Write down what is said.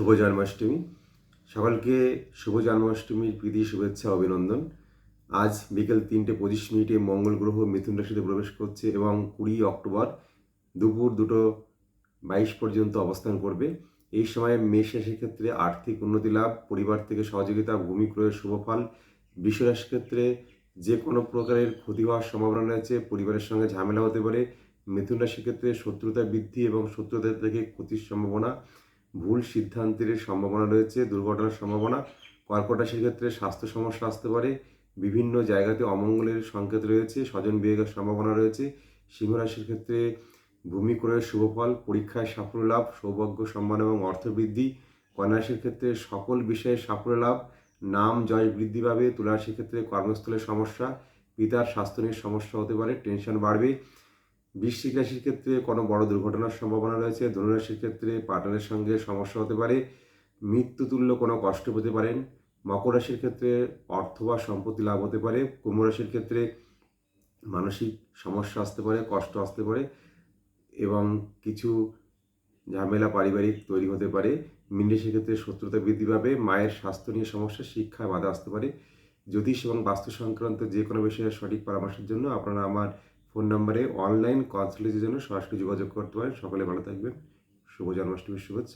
শুভ জন্মাষ্টমী। সকলকে শুভ জন্মাষ্টমীর প্রীতি, শুভেচ্ছা, অভিনন্দন। আজ বিকেল তিনটে পঁচিশ মিনিটে মঙ্গল গ্রহ মিথুন রাশিতে প্রবেশ করছে এবং কুড়ি অক্টোবর দুপুর দুটো বাইশ পর্যন্ত অবস্থান করবে। এই সময়ে মেষ রাশির ক্ষেত্রে আর্থিক উন্নতি লাভ, পরিবার থেকে সহযোগিতা, ভূমি ক্রয়ের শুভফল বৃষ রাশির ক্ষেত্রে যে কোনো প্রকারের ক্ষতি হওয়ার সম্ভাবনা রয়েছে, পরিবারের সঙ্গে ঝামেলা হতে পারে। মিথুন রাশির ক্ষেত্রে শত্রুতা বৃদ্ধি এবং শত্রুতা থেকে ক্ষতির সম্ভাবনা। ভুল সিদ্ধান্তের সম্ভাবনা রয়েছে, দুর্ঘটনার সম্ভাবনা কর্কট রাশির ক্ষেত্রে স্বাস্থ্য সমস্যা আসতে পারে, বিভিন্ন জায়গাতে অমঙ্গলের সংকেত রয়েছে, স্বজন বিয়োগের সম্ভাবনা রয়েছে সিংহ রাশির ক্ষেত্রে ভূমি ক্রয়ের শুভফল পরীক্ষায় সাফল্য লাভ, সৌভাগ্য, সম্মান এবং অর্থ বৃদ্ধি কন্যা রাশির ক্ষেত্রে সকল বিষয়ে সাফল্য লাভ, নাম, জয় বৃদ্ধি পাবে তুলা রাশির ক্ষেত্রে কর্মস্থলের সমস্যা, পিতার স্বাস্থ্য নিয়ে সমস্যা হতে পারে টেনশন বাড়বে বৃশ্চিক রাশির ক্ষেত্রে কোনো বড় দুর্ঘটনার সম্ভাবনা রয়েছে। ধনুরাশির ক্ষেত্রে পার্টনারের সঙ্গে সমস্যা হতে পারে। মৃত্যুতুল্য কোনো কষ্ট পেতে পারেন। মকর রাশির ক্ষেত্রে অর্থ বা সম্পত্তি লাভ হতে পারে। কুম্ভ রাশির ক্ষেত্রে মানসিক সমস্যা আসতে পারে, কষ্ট আসতে পারে এবং কিছু ঝামেলা পারিবারিক তৈরি হতে পারে। মীন রাশির ক্ষেত্রে শত্রুতা বৃদ্ধি পাবে, মায়ের স্বাস্থ্য নিয়ে সমস্যা, শিক্ষায় বাধা আসতে পারে। জ্যোতিষ এবং বাস্তু সংক্রান্ত যে কোনো বিষয়ে সঠিক পরামর্শের জন্য আপনারা আমার ফোন নম্বরে অনলাইন কনসালটেন্সির জন্য সরাসরি যোগাযোগ করতে পারেন। সকলে ভালো থাকবেন। শুভ জন্মাষ্টমীর শুভেচ্ছা।